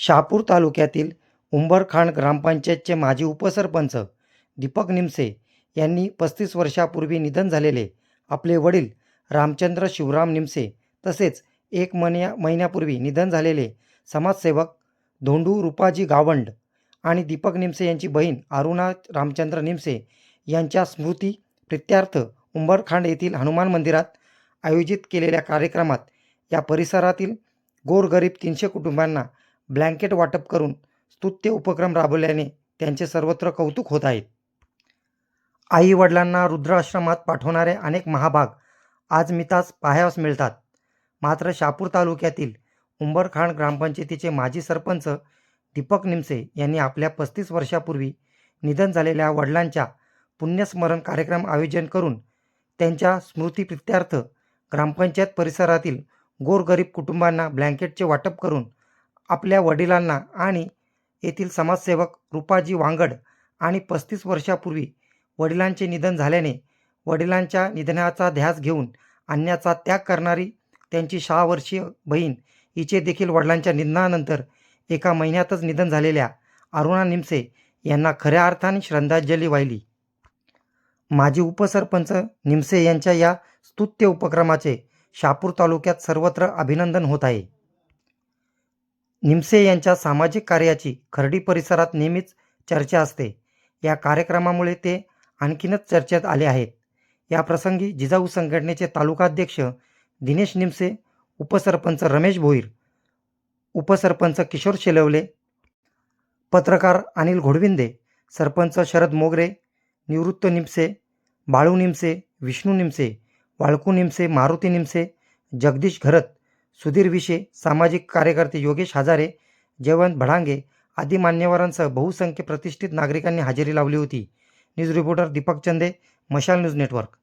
शहापूर तालुक्यातील उंबरखांड ग्रामपंचायतचे माजी उपसरपंच दीपक निमसे यांनी पस्तीस वर्षापूर्वी निधन झालेले आपले वडील रामचंद्र शिवराम निमसे तसेच एक महिन्या महिन्यापूर्वी निधन झालेले समाजसेवक धोंडू रुपाजी गावंड आणि दीपक निमसे यांची बहीण अरुणा रामचंद्र निमसे यांच्या स्मृती प्रित्यार्थ उंबरखांड येथील हनुमान मंदिरात आयोजित केलेल्या कार्यक्रमात या परिसरातील गोरगरीब तीनशे कुटुंबांना ब्लँकेट वाटप करून स्तुत्य उपक्रम राबवल्याने त्यांचे सर्वत्र कौतुक होत आहेत आई वडिलांना रुद्राश्रमात पाठवणारे अनेक महाभाग आज मितास पाहावयास मिळतात. मात्र शापूर तालुक्यातील उंबरखाण ग्रामपंचायतीचे माजी सरपंच दीपक निमसे यांनी आपल्या पस्तीस वर्षापूर्वी निधन झालेल्या वडिलांच्या पुण्यस्मरण कार्यक्रम आयोजन करून त्यांच्या स्मृतीप्रित्यर्थ ग्रामपंचायत परिसरातील गोरगरीब कुटुंबांना ब्लँकेटचे वाटप करून आपल्या वडिलांना आणि येथील समाजसेवक रुपाजी वांगड आणि पस्तीस वर्षापूर्वी वडिलांचे निधन झाल्याने वडिलांच्या निधनाचा ध्यास घेऊन आणण्याचा त्याग करणारी त्यांची सहा वर्षीय बहीण हिचे देखील वडिलांच्या निधनानंतर एका महिन्यातच निधन झालेल्या अरुणा निमसे यांना खऱ्या अर्थाने श्रद्धांजली वाहिली. माजी उपसरपंच निमसे यांच्या या स्तुत्य उपक्रमाचे शापूर तालुक्यात सर्वत्र अभिनंदन होत आहे. निमसे यांच्या सामाजिक कार्याची खर्डी परिसरात नेहमीच चर्चा असते. या कार्यक्रमामुळे ते आणखीनच चर्चेत आले आहेत. या प्रसंगी जिजाऊ संघटनेचे तालुकाध्यक्ष दिनेश निमसे उपसरपंच रमेश भोईर उपसरपंच किशोर शेलवले पत्रकार अनिल घोडविंदे सरपंच शरद मोगरे निवृत्त निमसे बाळू निमसे विष्णू निमसे वाळकू निमसे मारुती निमसे जगदीश घरत सुधीर विशे सामाजिक कार्यकर्ते योगेश हजारे जयवंत भडांगे आदी मान्यवरांसह बहुसंख्य प्रतिष्ठित नागरिकांनी हजेरी लावली होती. न्यूज रिपोर्टर दीपक चंदे मशाल न्यूज नेटवर्क.